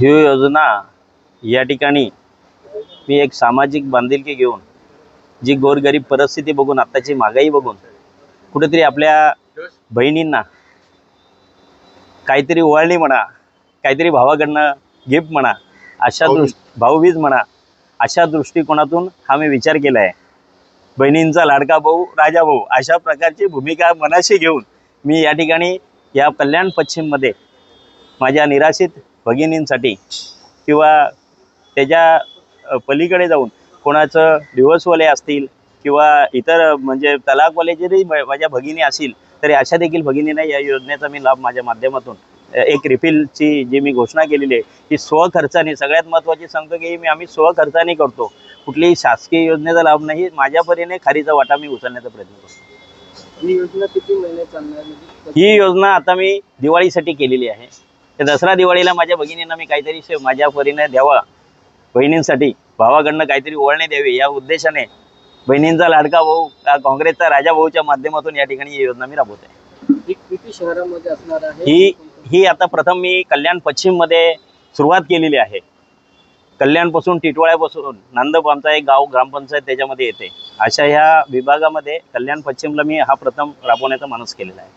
ही योजना या ठिकाणी मी एक सामाजिक बांधिलकी घेऊन जी गोरगरीब परिस्थिती बघून आत्ताची महागाई बघून कुठेतरी आपल्या बहिणींना काहीतरी ओवाळणी म्हणा काहीतरी भावाकडनं गिफ्ट म्हणा अशा दृष् भाऊबीज म्हणा अशा दृष्टिकोनातून हा मी विचार केला आहे बहिणींचा लाडका भाऊ राजा भाऊ अशा प्रकारची भूमिका मनाशी घेऊन मी या ठिकाणी या कल्याण पश्चिममध्ये माझ्या निराशित भगिनींसाठी किंवा त्याच्या पलीकडे जाऊन कोणाचं दिवसवाले असतील किंवा इतर म्हणजे तलाकवाले जरी माझ्या भगिनी असतील तरी अशा देखील भगिनींना या योजनेचा मी लाभ माझ्या माध्यमातून एक रिफिलची जी मी घोषणा केलेली आहे ही स्वखर्चाने सगळ्यात महत्त्वाची सांगतो की मी आम्ही स्वखर्चाने करतो. कुठलीही शासकीय योजनेचा लाभ नाही माझ्या परीने खारीचा वाटा मी उचलण्याचा प्रयत्न करतो. ही योजना किती महिने चालणार ही योजना आता मी दिवाळीसाठी केलेली आहे. तर दसरा दिवाळीला माझ्या भगिनींना मी काहीतरी माझ्या परीने द्यावा. बहिणींसाठी भावाकडनं काहीतरी ओळणे द्यावी या उद्देशाने बहिणींचा लाडका भाऊ काँग्रेसचा राजा भाऊच्या माध्यमातून या ठिकाणी ही योजना मी राबवत. ही आहे? ही ही आता प्रथम मी कल्याण पश्चिममध्ये सुरुवात केलेली आहे. कल्याणपासून टिटवाळ्यापासून नांदप आमचा एक गाव ग्रामपंचायत त्याच्यामध्ये येते. अशा ह्या विभागामध्ये कल्याण पश्चिमला मी हा प्रथम राबवण्याचा मानस केलेला आहे.